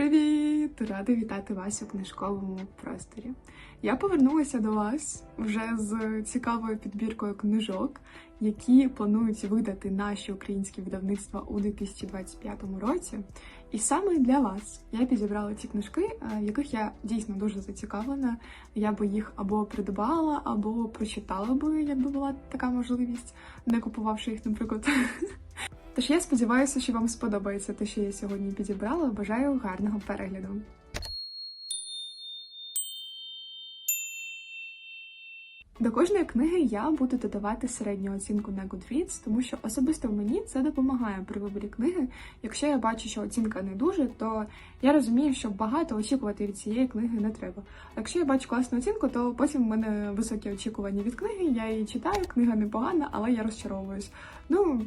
Привіт! Рада вітати вас у книжковому просторі. Я повернулася до вас вже з цікавою підбіркою книжок, які планують видати наші українські видавництва у 2025 році. І саме для вас я підібрала ці книжки, е, яких я дійсно дуже зацікавлена. Я би їх або придбала, або прочитала би, якби була така можливість, не купувавши їх, наприклад. Тож я сподіваюся, що вам сподобається те, що я сьогодні підібрала. Бажаю гарного перегляду. До кожної книги я буду додавати середню оцінку на Goodreads, тому що особисто мені це допомагає при виборі книги. Якщо я бачу, що оцінка не дуже, то я розумію, що багато очікувати від цієї книги не треба. Якщо я бачу класну оцінку, то потім в мене високі очікування від книги. Я її читаю, книга непогана, але я розчаровуюсь. Ну,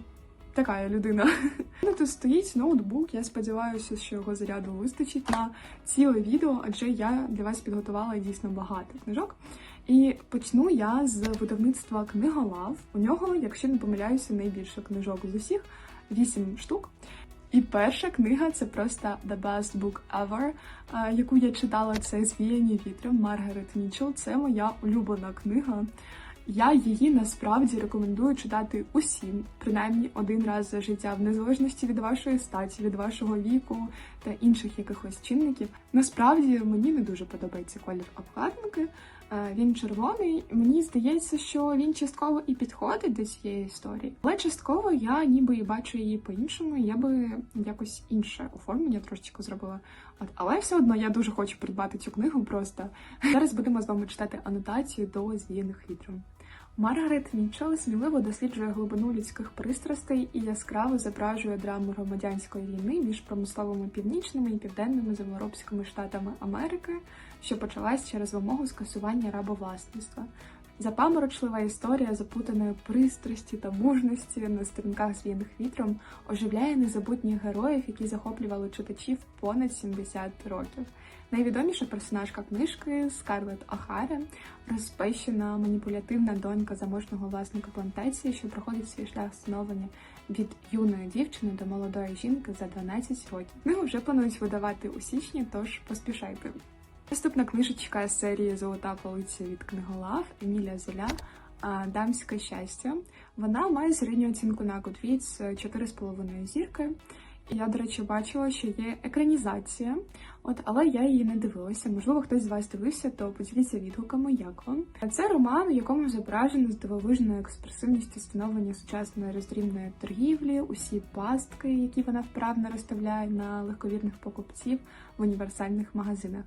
така я людина. Ну, Тут стоїть ноутбук. Я сподіваюся, що його заряду вистачить на ціле відео, адже я для вас підготувала дійсно багато книжок. І почну я з видавництва Книголав. У нього, якщо не помиляюся, найбільше книжок з усіх вісім штук. І перша книга це просто The Best Book Ever, яку я читала це Звіяні вітром Маргарет Мічел. Це моя улюблена книга. Я її насправді рекомендую читати усім, принаймні один раз за життя, в незалежності від вашої статі, від вашого віку та інших якихось чинників. Насправді мені не дуже подобається колір обкладинки. Е, Він червоний. Мені здається, що він частково і підходить до цієї історії, але частково я ніби і бачу її по-іншому. Я би якось інше оформлення трошечки зробила. От, але все одно я дуже хочу придбати цю книгу. Просто зараз будемо з вами читати анотацію до звіяних вітром. Маргарет Мітчелл сміливо досліджує глибину людських пристрастей і яскраво зображує драму громадянської війни між промисловими північними і південними землеробськими штатами Америки, що почалась через вимогу скасування рабовласництва. Запаморочлива історія запутаної пристрасті та мужності на сторінках звіяних вітром оживляє незабутніх героїв, які захоплювали читачів понад 70 років. Найвідоміша персонажка книжки Скарлетт Охара, розпещена маніпулятивна донька заможного власника плантації, що проходить свій шлях становлення від юної дівчини до молодої жінки за 12 років. Книгу вже планують видавати у січні, тож поспішайте. Наступна книжечка з серії Золота полиця від книголав Емілія Золя Дамське щастя. Вона має середню оцінку на Goodreads 4,5 зірки. Я, до речі, бачила, що є екранізація, от але я її не дивилася. Можливо, хтось з вас дивився, то поділіться відгуками, як вам. Це роман, у якому зображено з дивовижною експресивністю становлення сучасної роздрібної торгівлі, усі пастки, які вона вправно розставляє на легковірних покупців в універсальних магазинах.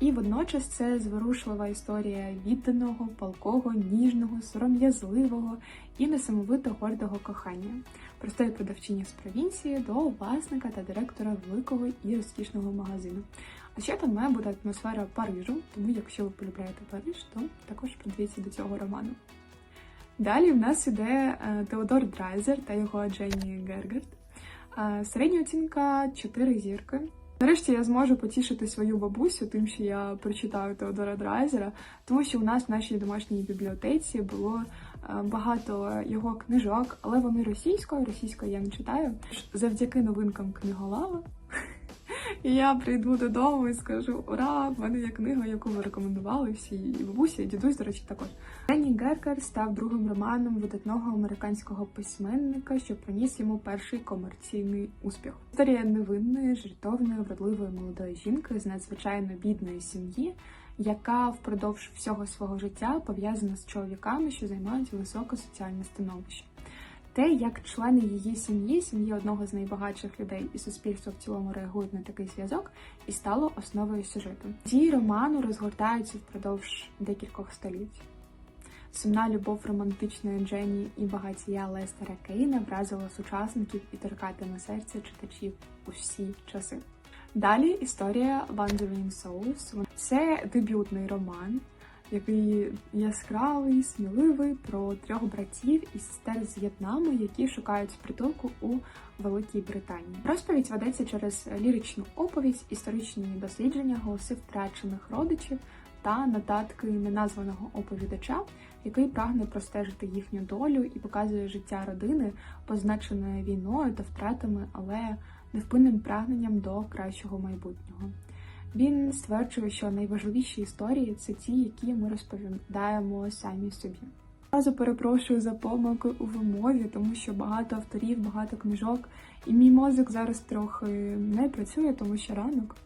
І водночас це зворушлива історія відданого, палкого, ніжного, сором'язливого і несамовито гордого кохання, простої продавчині з провінції до власника та директора великого і розкішного магазину. А ще там має бути атмосфера Парижу, тому якщо ви полюбляєте Париж, то також придивіться до цього роману. Далі в нас іде е, Теодор Драйзер та його Дженні Гергерт. Е, Середня оцінка 4 зірки. Нарешті я зможу потішити свою бабусю, тим, що я прочитаю Теодора Драйзера, тому що у нас в нашій домашній бібліотеці було е, багато його книжок, але вони російською, російською я не читаю. Завдяки новинкам книголава. І я прийду додому і скажу: Ура! В мене є книга, яку ви рекомендували всі і бабуся, і дідусь, до речі, також. Ренні Геркер став другим романом видатного американського письменника, що приніс йому перший комерційний успіх. Історія невинної, жертовної, вродливої молодої жінки з надзвичайно бідної сім'ї, яка впродовж всього свого життя пов'язана з чоловіками, що займають високе соціальне становище. Те, як члени її сім'ї, сім'ї одного з найбагатших людей і суспільство в цілому реагують на такий зв'язок, і стало основою сюжету. Ці роману розгортаються впродовж декількох століть. Сумна любов романтичної Дженні і багатія Лестера Кейна вразила сучасників і торкатиме серця читачів усі часи. Далі історія Wandering Souls. Це дебютний роман, який яскравий, сміливий про трьох братів і сестер з В'єтнаму, які шукають притулку у Великій Британії. Розповідь ведеться через ліричну оповідь, історичні дослідження, голоси втрачених родичів та нотатки неназваного оповідача, який прагне простежити їхню долю і показує життя родини, позначеної війною та втратами, але невпинним прагненням до кращого майбутнього. Він стверджує, що найважливіші історії це ті, які ми розповідаємо самі собі. Разу перепрошую за помилки у вимові, тому що багато авторів, багато книжок, і мій мозок зараз трохи не працює, тому що ранок.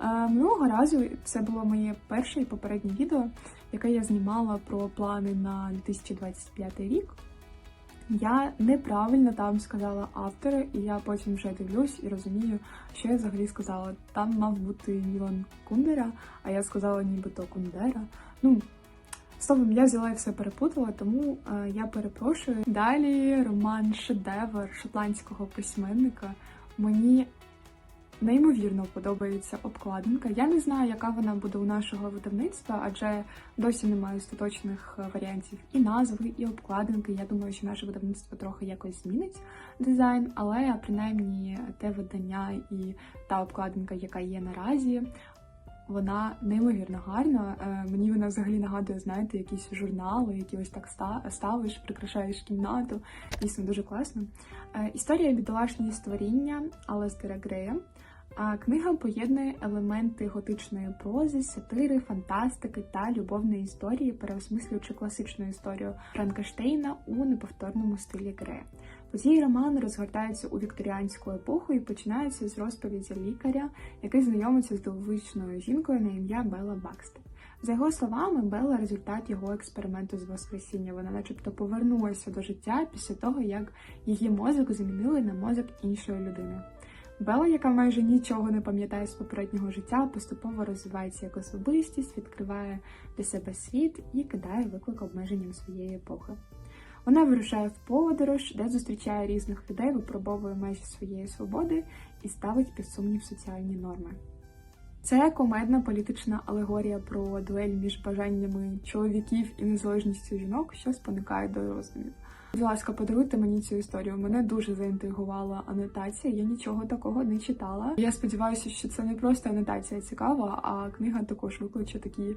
Минулого разу це було моє перше і попереднє відео, яке я знімала про плани на 2025 рік. Я неправильно там сказала автора, і я потім вже дивлюсь і розумію, що я взагалі сказала. Там мав бути Мілан Кундера, а я сказала нібито Кундера. Ну, словом, я взяла і все перепутала, тому е, я перепрошую. Далі роман Шедевр шотландського письменника. Мені неймовірно подобається обкладинка. Я не знаю, яка вона буде у нашого видавництва, адже досі немає остаточних е, варіантів і назви, і обкладинки. Я думаю, що наше видавництво трохи якось змінить дизайн, але принаймні те видання і та обкладинка, яка є наразі. Вона неймовірно гарна. Е, Мені вона взагалі нагадує, знаєте, якісь журнали, які ось так ставиш, прикрашаєш кімнату. Дійсно дуже класно. Е, Історія бідолашні створіння Алестера Грея. А книга поєднує елементи готичної прози, сатири, фантастики та любовної історії, переосмислюючи класичну історію Франкенштейна у неповторному стилі Грея. Події роману розгортаються у вікторіанську епоху і починаються з розповіді лікаря, який знайомиться з дивовижною жінкою на ім'я Белла Бакстер. За його словами, Белла результат його експерименту з воскресіння. Вона, начебто, повернулася до життя після того, як її мозок замінили на мозок іншої людини. Белла, яка майже нічого не пам'ятає з попереднього життя, поступово розвивається як особистість, відкриває для себе світ і кидає виклик обмеженням своєї епохи. Вона вирушає в подорож, де зустрічає різних людей, випробовує межі своєї свободи і ставить під сумнів соціальні норми. Це комедна політична алегорія про дуель між бажаннями чоловіків і незалежністю жінок, що спонукає до роздумів. Будь ласка, подаруйте мені цю історію. Мене дуже заінтригувала анотація. Я нічого такого не читала. Я сподіваюся, що це не просто анотація цікава, а книга також викличе такі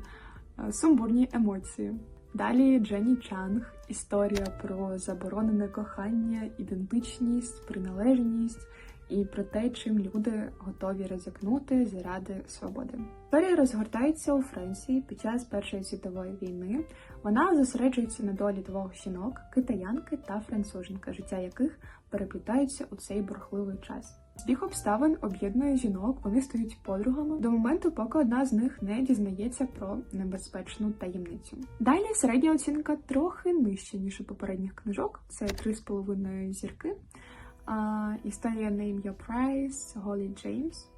е, сумбурні емоції. Далі Дженні Чанг, історія про заборонене кохання, ідентичність, приналежність і про те, чим люди готові ризикнути заради свободи. Історія розгортається у Франції під час Першої світової війни. Вона зосереджується на долі двох жінок китаянки та француженка, життя яких переплітаються у цей бурхливий час. Збіг обставин об'єднує жінок, вони стають подругами до моменту, поки одна з них не дізнається про небезпечну таємницю. Далі середня оцінка трохи нижча, ніж у попередніх книжок. Це 3,5 зірки. А, історія на ім'я Прайс, Голі Джеймс.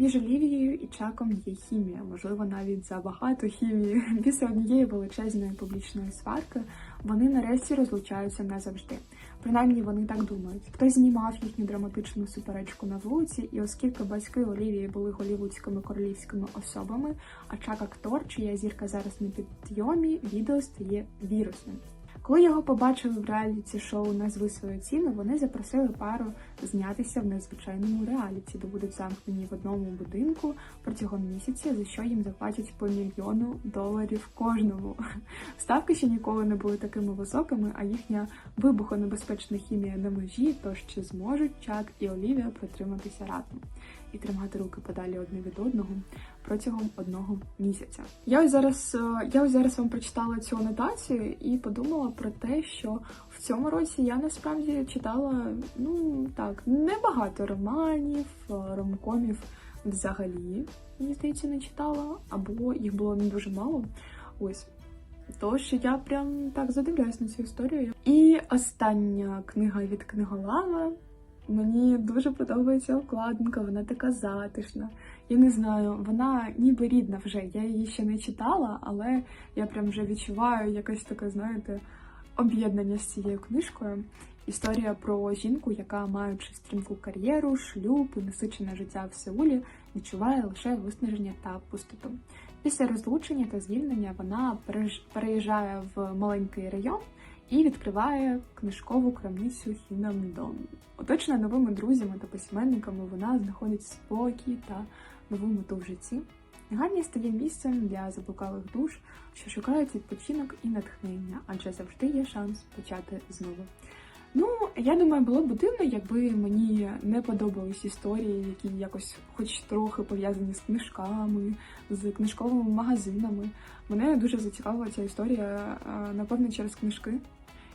Між Олівією і Чаком є хімія, можливо, навіть забагато хімії. Після однієї величезної публічної сварки вони нарешті розлучаються назавжди. Принаймні вони так думають. Хтось знімав їхню драматичну суперечку на вулиці, і оскільки батьки Олівії були голівудськими королівськими особами, а Чак актор, чия зірка зараз на підйомі, відео стає вірусним. Коли його побачили в реаліті шоу Назви свою ціну, вони запросили пару знятися в незвичайному реаліті, де будуть замкнені в одному будинку протягом місяця, за що їм заплатять по мільйону доларів кожному. Ставки ще ніколи не були такими високими, а їхня вибухонебезпечна хімія на межі, тож чи зможуть Чак і Олівія протриматися разом і тримати руки подалі одне від одного протягом одного місяця. Я ось зараз е, я ось зараз вам прочитала цю анотацію і подумала про те, що в цьому році я насправді читала ну так небагато романів, е, ромкомів взагалі. Мені здається, не читала, або їх було не дуже мало. Ось. Тож я прям так задивляюсь на цю історію. І остання книга від книголава. Мені дуже подобається обкладинка, вона така затишна. Я не знаю, вона ніби рідна вже. Я її ще не читала, але я прям вже відчуваю якесь таке, знаєте, об'єднання з цією книжкою. Історія про жінку, яка, маючи стрімку кар'єру, шлюб і насичене життя в Сеулі, відчуває лише виснаження та пустоту. Після розлучення та звільнення вона переїж- переїжджає в маленький район і відкриває книжкову крамницю Хінамдон. Оточена новими друзями та письменниками, вона знаходить спокій та нову мету в житті. Книгарня стає місцем для заблукалих душ, що шукають відпочинок і натхнення, адже завжди є шанс почати знову. Ну, я думаю, було б дивно, якби мені не подобались історії, які якось хоч трохи пов'язані з книжками, з книжковими магазинами. Мене дуже зацікавила ця історія, напевно, через книжки.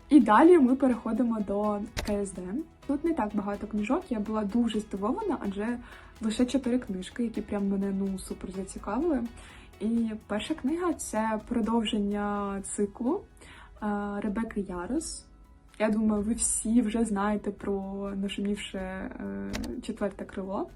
І далі ми переходимо до КСД. Тут не так багато книжок, я була дуже здивована, адже лише чотири книжки, які прям мене ну супер зацікавили. І перша книга це продовження циклу е, Ребекки Ярос. Я думаю, ви всі вже знаєте про нашумівше е, четверте крило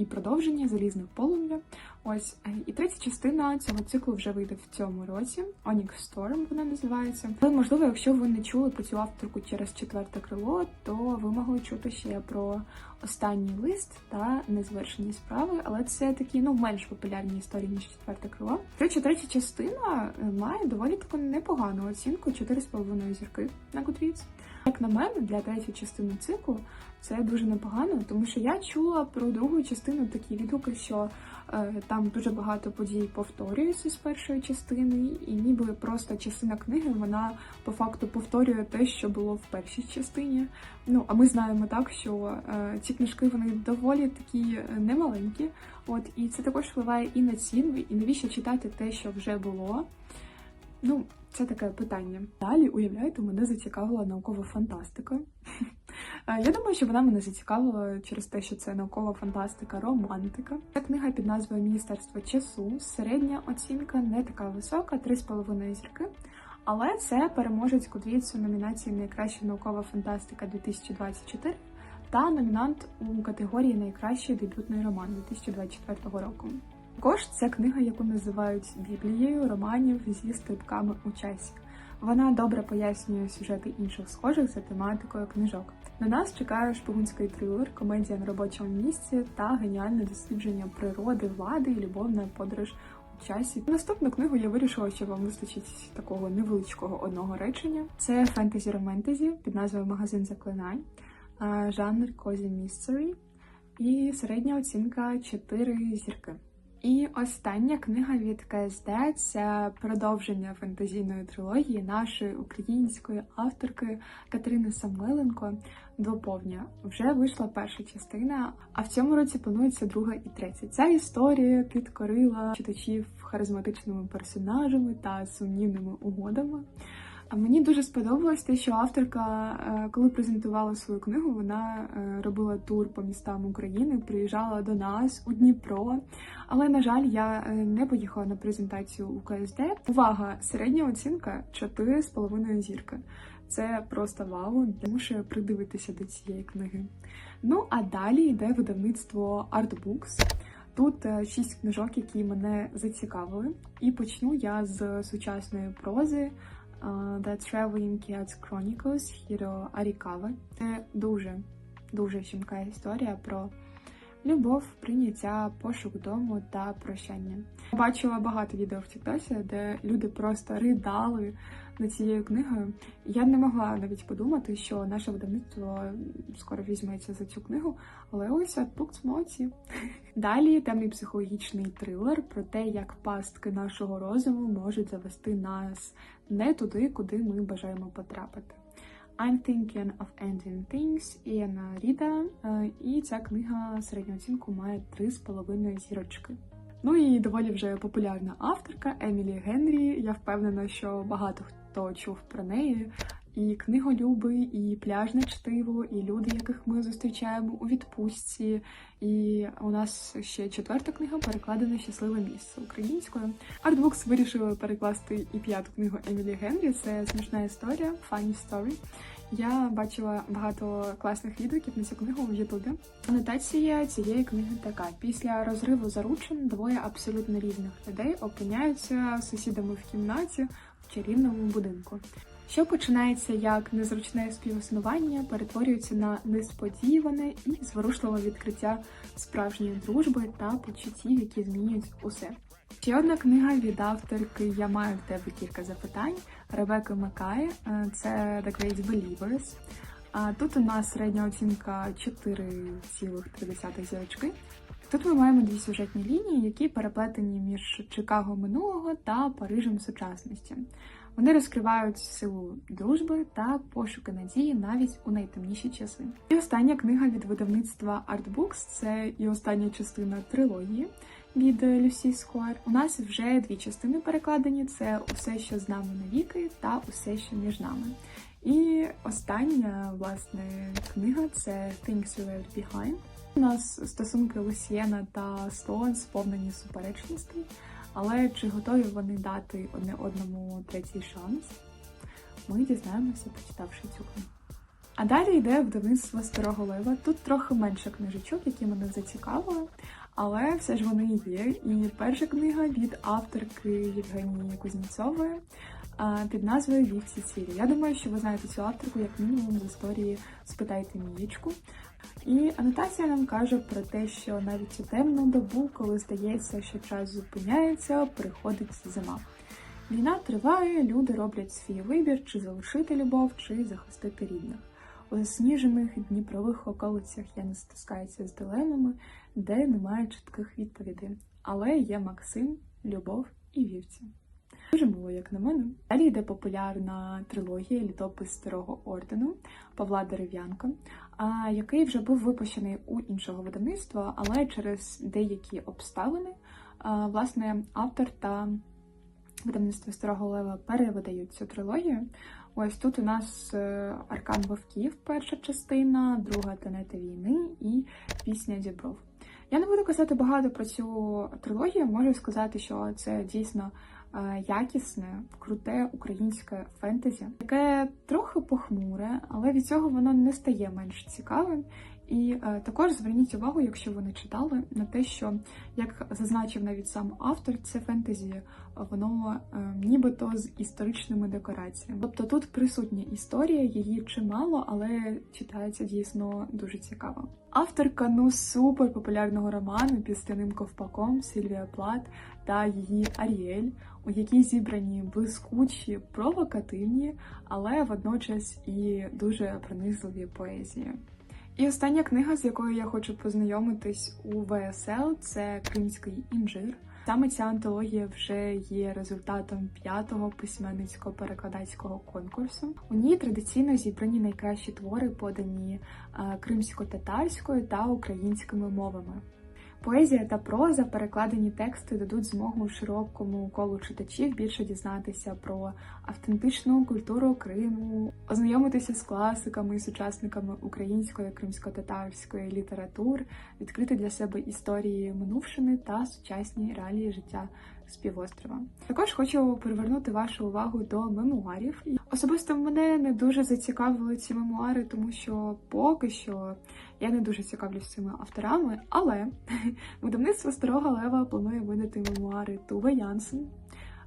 і продовження залізне полум'я. Ось е, і третя частина цього циклу вже вийде в цьому році. Onyx Storm вона називається. Але можливо, якщо ви не чули про цю авторку через четверте крило, то ви могли чути ще про останній лист та незавершені справи, але це такі ну менш популярні історії ніж четверте крило. Речі, третя частина е, має доволі таку непогану оцінку 4,5 зірки на Goodreads. Як на мене, для третьої частини циклу це дуже непогано, тому що я чула про другу частину такі відгуки, що е, там дуже багато подій повторюються з першої частини, і ніби просто частина книги вона по факту повторює те, що було в першій частині. Ну а ми знаємо так, що е, ці книжки вони доволі такі е, немаленькі. От і це також впливає і на ціну, і навіщо читати те, що вже було. Ну, це таке питання. Далі, уявляєте, мене зацікавила наукова фантастика. Я думаю, що вона мене зацікавила через те, що це наукова фантастика, романтика. Це книга під назвою Міністерство часу. Середня оцінка не така висока, 3,5 зірки. Але це переможець Кудвіцу номінації Найкраща наукова фантастика 2024 та номінант у категорії Найкращий дебютний роман 2024 року. Також це книга, яку називають Біблією романів зі стрибками у часі. Вона добре пояснює сюжети інших схожих за тематикою книжок. На нас чекає шпигунський трилер, комедія на робочому місці та геніальне дослідження природи, влади і любовна подорож у часі. Наступну книгу я вирішила, що вам вистачить такого невеличкого одного речення. Це фентезі романтезі під назвою Магазин заклинань, жанр Козі Містері і середня оцінка 4 зірки. І остання книга від КСД це продовження фентезійної трилогії нашої української авторки Катерини Самойленко Двоповня. Вже вийшла перша частина, а в цьому році планується друга і третя. Ця історія підкорила читачів харизматичними персонажами та сумнівними угодами. Мені дуже сподобалось те, що авторка, е, коли презентувала свою книгу, вона е, робила тур по містам України, приїжджала до нас у Дніпро. Але на жаль, я е, не поїхала на презентацію у КСД. Увага! Середня оцінка 4,5 зірки. Це просто вау, мушу придивитися до цієї книги. Ну а далі йде видавництво Artbooks. Тут шість книжок, які мене зацікавили, і почну я з сучасної прози. The Traveling Cats Chronicles Хіро Арікави. Це дуже дуже щемка історія про любов, прийняття, пошук дому та прощання. Бачила багато відео в Тіктосі, де люди просто ридали над цією книгою. Я не могла навіть подумати, що наше видавництво скоро візьметься за цю книгу, але ось Artbooks молодці. Далі темний психологічний трилер про те, як пастки нашого розуму можуть завести нас не туди, куди ми бажаємо потрапити. I'm thinking of ending things Іана Ріда, е, і ця книга середню оцінку має 3,5 зірочки. Ну і доволі вже популярна авторка Емілі Генрі. Я впевнена, що багато хто чув про неї. І книголюби, і пляжне чтиво, і люди, яких ми зустрічаємо у відпустці. І у нас ще четверта книга перекладена Щасливе місце українською. Artbooks вирішили перекласти і п'яту книгу Емілі Генрі. Це смішна історія, funny story. Я бачила багато класних відгуків на цю книгу в Ютубі. Анотація цієї книги така: після розриву заручин двоє абсолютно різних людей опиняються сусідами в кімнаті в чарівному будинку. Що починається як незручне співіснування, перетворюється на несподіване і зворушливе відкриття справжньої дружби та почуттів, які змінюють усе. Ще одна книга від авторки Я маю в тебе кілька запитань Ребекки Макай. Е, Це The Great Believers. Тут у нас середня оцінка 4,3 зірочки. Тут ми маємо дві сюжетні лінії, які переплетені між Чикаго минулого та Парижем сучасності. Вони розкривають силу дружби та пошуки надії навіть у найтемніші часи. І остання книга від видавництва Artbooks – це і остання частина трилогії від Люсі Скор. У нас вже дві частини перекладені: це усе, що з нами навіки, та усе, що між нами. І остання власне книга це Things You Left Behind. У нас стосунки Лусієна та Стоун сповнені суперечностей, але чи готові вони дати одне одному третій шанс? Ми дізнаємося, почитавши цю книгу. А далі йде видавництво Старого Лева. Тут трохи менше книжечок, які мене зацікавили, але все ж вони є. І перша книга від авторки Євгенії Кузнєцової під назвою Вівці Цілі. Я думаю, що ви знаєте цю авторку як мінімум з історії Спитайте Мієчку. І анотація нам каже про те, що навіть у темну добу, коли здається, що час зупиняється, приходить зима. Війна триває, люди роблять свій вибір, чи залишити любов, чи захистити рідних. У засніжених дніпрових околицях я не стискаюся з дилемами, де немає чітких відповідей. Але є Максим, Любов і Вівці. Дуже мило, як на мене. Далі йде популярна трилогія Літопис Старого ордену Павла Дерев'янка, який вже був випущений у іншого видавництва, але через деякі обставини, власне, автор та видавництво Старого Лева перевидають цю трилогію. Ось тут у нас е, Аркан Вовків, перша частина, друга Тенета війни і пісня Дібров. Я не буду казати багато про цю трилогію, можу сказати, що це дійсно е, якісне, круте українське фентезі, яке трохи похмуре, але від цього воно не стає менш цікавим. І е, також зверніть увагу, якщо ви не читали, на те, що як зазначив навіть сам автор, це фентезі, воно е, нібито з історичними декораціями. Тобто тут присутня історія, її чимало, але читається дійсно дуже цікаво. Авторка ну супер популярного роману під стяним ковпаком Сильвія Плат та її Аріель, у якій зібрані блискучі, провокативні, але водночас і дуже пронизливі поезії. І остання книга, з якою я хочу познайомитись у ВСЛ, це Кримський інжир. Саме ця антологія вже є результатом п'ятого письменницько-перекладацького конкурсу. У ній традиційно зібрані найкращі твори, подані е, кримсько-татарською та українськими мовами. Поезія та проза, перекладені тексти дадуть змогу широкому колу читачів більше дізнатися про автентичну культуру Криму, ознайомитися з класиками і сучасниками української кримсько-татарської літератури, відкрити для себе історії минувшини та сучасні реалії життя співострова. Також хочу привернути вашу увагу до мемуарів. Особисто мене не дуже зацікавили ці мемуари, тому що поки що я не дуже цікавлюсь цими авторами, але видавництво Старого Лева планує видати мемуари Туве Янсен,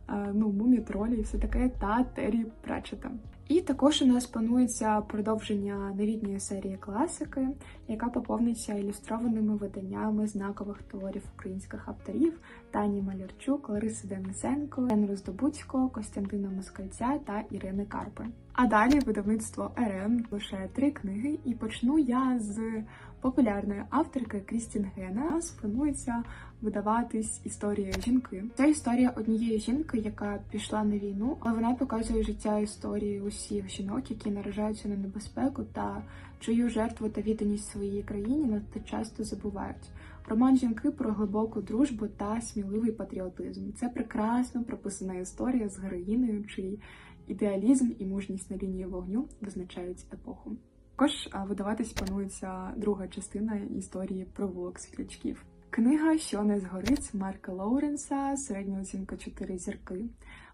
е, ну, Мумі Тролі і все таке, та Террі Пратчета. І також у нас планується продовження новітньої серії класики, яка поповниться ілюстрованими виданнями знакових творів українських авторів Тані Малярчук, Лариси Денисенко, Ен Здобуцького, Костянтина Москальця та Ірини Карпи. А далі видавництво РМ лише три книги, і почну я з популярної авторки Крістін Гена. У нас планується видаватись історія жінки. Це історія однієї жінки, яка пішла на війну, але вона показує життя історії усіх жінок, які наражаються на небезпеку та чию жертву та відданість своїй країні надто часто забувають. Роман жінки про глибоку дружбу та сміливий патріотизм. Це прекрасно прописана історія з героїною, чий ідеалізм і мужність на лінії вогню визначають епоху. Також видаватись планується друга частина історії про вулок світлячків. Книга Що не згорить Марка Лоуренса, середня оцінка 4 зірки.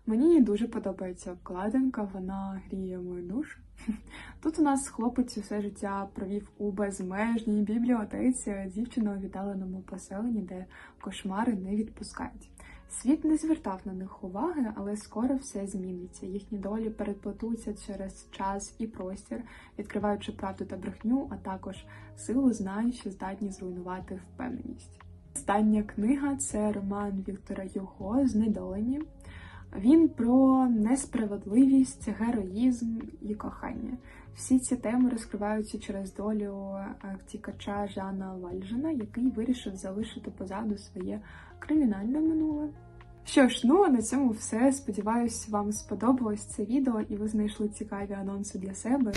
Мені дуже подобається обкладинка, вона гріє мою душу. Тут у нас хлопець усе життя провів у безмежній бібліотеці, дівчина у віддаленому поселенні, де кошмари не відпускають. Світ не звертав на них уваги, але скоро все зміниться. Їхні долі переплетуться через час і простір, відкриваючи правду та брехню, а також силу знань, що здатні зруйнувати впевненість. Остання книга це роман Віктора Юго Знедолені. Він про несправедливість, героїзм і кохання. Всі ці теми розкриваються через долю е, втікача Жана Вальжена, який вирішив залишити позаду своє кримінальне минуле Що ж, ну а на цьому все. Сподіваюсь, вам сподобалось це відео і ви знайшли цікаві анонси для себе.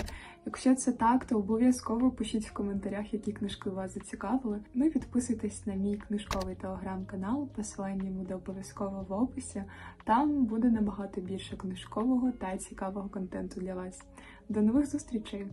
Якщо це так, то обов'язково пишіть в коментарях, які книжки вас зацікавили. Ну і підписуйтесь на мій книжковий телеграм-канал, посилання буде обов'язково в описі. Там буде набагато більше книжкового та цікавого контенту для вас. До нових зустрічей!